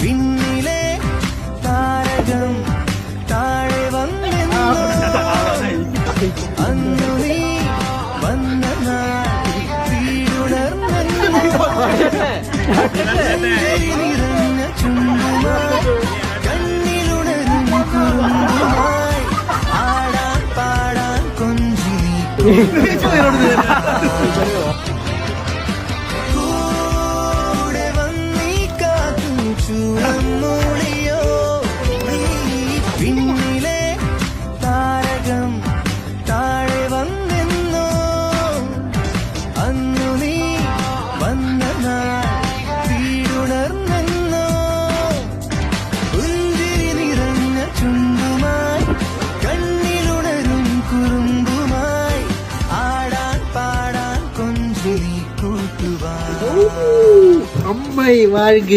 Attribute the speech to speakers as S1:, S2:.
S1: പിന്നിലെ താരകം താഴെ വന്നു അന്നു നീ വന്ന നാൾ നിറഞ്ഞ ചുണ്ടുമായി കണ്ണിലുണരും കുറുമ്പുമായി ആടാൻ പാടാൻ കൊഞ്ചി. ചൂടന്നൂളിയോ നീ പിന്നിലെ താരകം താഴെ വന്നെന്നോ അന്നു നീ വന്ന നാൾ വീടുണർന്നെന്നോ പുഞ്ചിരി നിറഞ്ഞ ചുണ്ടുമായി കണ്ണിലുണരും കുറുമ്പുമായി ആടാൻ പാടാൻ കൊഞ്ചിരി കൂട്ടുവാൻ
S2: അമ്മായി வாழ்க